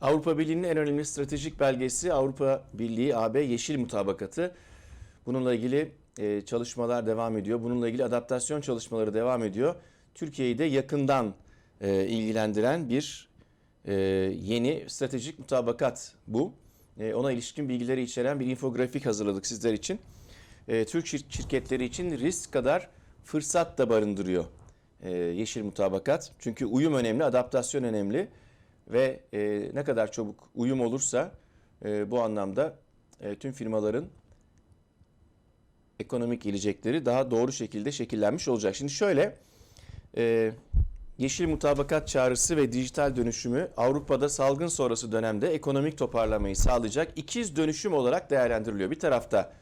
Avrupa Birliği'nin en önemli stratejik belgesi Avrupa Birliği AB Yeşil Mutabakatı. Bununla ilgili e, çalışmalar devam ediyor. Bununla ilgili adaptasyon çalışmaları devam ediyor. Türkiye'yi de yakından e, ilgilendiren bir e, yeni stratejik mutabakat bu. Ona ilişkin bilgileri içeren bir infografik hazırladık sizler için. Türk şir- şirketleri için risk kadar fırsat da barındırıyor yeşil mutabakat. Çünkü uyum önemli, adaptasyon önemli ve e, ne kadar çabuk uyum olursa e, bu anlamda e, tüm firmaların ekonomik gelecekleri daha doğru şekilde şekillenmiş olacak. Şimdi şöyle, e, yeşil mutabakat çağrısı ve dijital dönüşümü Avrupa'da salgın sonrası dönemde ekonomik toparlamayı sağlayacak ikiz dönüşüm olarak değerlendiriliyor. Bir tarafta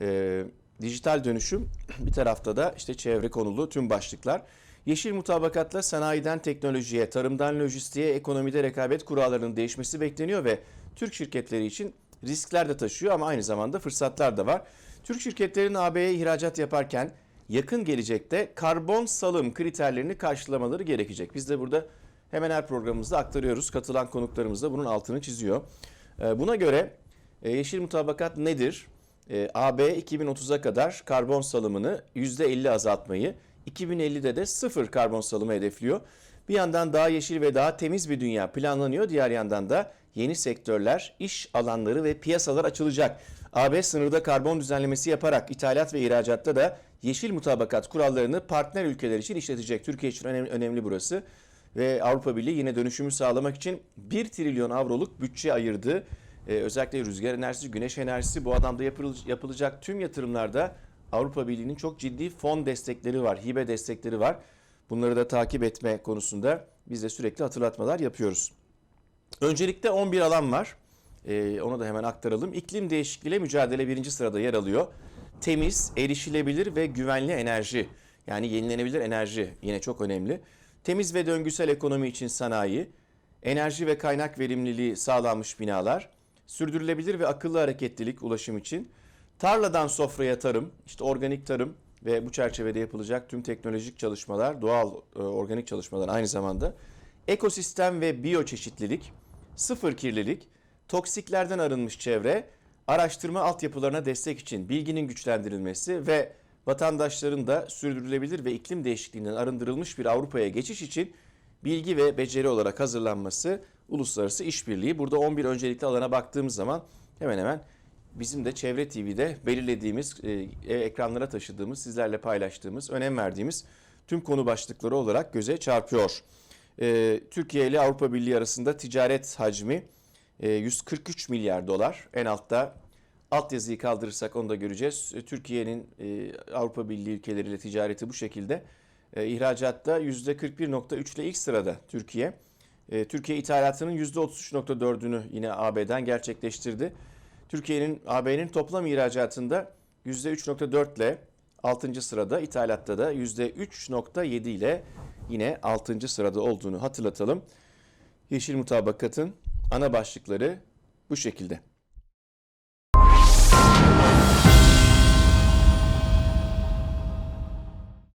e, dijital dönüşüm, bir tarafta da işte çevre konulu tüm başlıklar. Yeşil mutabakatla sanayiden teknolojiye, tarımdan lojistiğe, ekonomide rekabet kurallarının değişmesi bekleniyor ve Türk şirketleri için riskler de taşıyor ama aynı zamanda fırsatlar da var. Türk şirketlerin AB'ye ihracat yaparken yakın gelecekte karbon salım kriterlerini karşılamaları gerekecek. Biz de burada hemen her programımızda aktarıyoruz. Katılan konuklarımız da bunun altını çiziyor. Ee, Buna göre e, yeşil mutabakat nedir? E, AB 2030'a kadar karbon salımını %50 azaltmayı, 2050'de de sıfır karbon salımı hedefliyor. Bir yandan daha yeşil ve daha temiz bir dünya planlanıyor. Diğer yandan da yeni sektörler, iş alanları ve piyasalar açılacak. AB sınırda karbon düzenlemesi yaparak ithalat ve ihracatta da yeşil mutabakat kurallarını partner ülkeler için işletecek. Türkiye için önemli, önemli burası. Ve Avrupa Birliği yine dönüşümü sağlamak için 1 trilyon avroluk bütçe ayırdı. Ee, özellikle rüzgar enerjisi, güneş enerjisi bu adamda yapıl- yapılacak tüm yatırımlarda Avrupa Birliği'nin çok ciddi fon destekleri var, hibe destekleri var. Bunları da takip etme konusunda biz de sürekli hatırlatmalar yapıyoruz. Öncelikle 11 alan var. Ee, onu da hemen aktaralım. İklim değişikliğiyle mücadele birinci sırada yer alıyor. Temiz, erişilebilir ve güvenli enerji. Yani yenilenebilir enerji yine çok önemli. Temiz ve döngüsel ekonomi için sanayi, enerji ve kaynak verimliliği sağlanmış binalar, sürdürülebilir ve akıllı hareketlilik ulaşım için, tarladan sofraya tarım, işte organik tarım ve bu çerçevede yapılacak tüm teknolojik çalışmalar, doğal e, organik çalışmalar aynı zamanda, ekosistem ve biyoçeşitlilik, sıfır kirlilik, toksiklerden arınmış çevre, araştırma altyapılarına destek için bilginin güçlendirilmesi ve vatandaşların da sürdürülebilir ve iklim değişikliğinden arındırılmış bir Avrupa'ya geçiş için bilgi ve beceri olarak hazırlanması uluslararası işbirliği. Burada 11 öncelikli alana baktığımız zaman hemen hemen bizim de Çevre TV'de belirlediğimiz, e, ekranlara taşıdığımız, sizlerle paylaştığımız, önem verdiğimiz tüm konu başlıkları olarak göze çarpıyor. E, Türkiye ile Avrupa Birliği arasında ticaret hacmi e, 143 milyar dolar. En altta altyazıyı kaldırırsak onu da göreceğiz. E, Türkiye'nin e, Avrupa Birliği ülkeleriyle ticareti bu şekilde. E, ihracatta %41.3 ile ilk sırada Türkiye. E, Türkiye ithalatının %33.4'ünü yine AB'den gerçekleştirdi. Türkiye'nin AB'nin toplam ihracatında %3.4 ile 6. sırada, ithalatta da %3.7 ile yine 6. sırada olduğunu hatırlatalım. Yeşil mutabakatın ana başlıkları bu şekilde.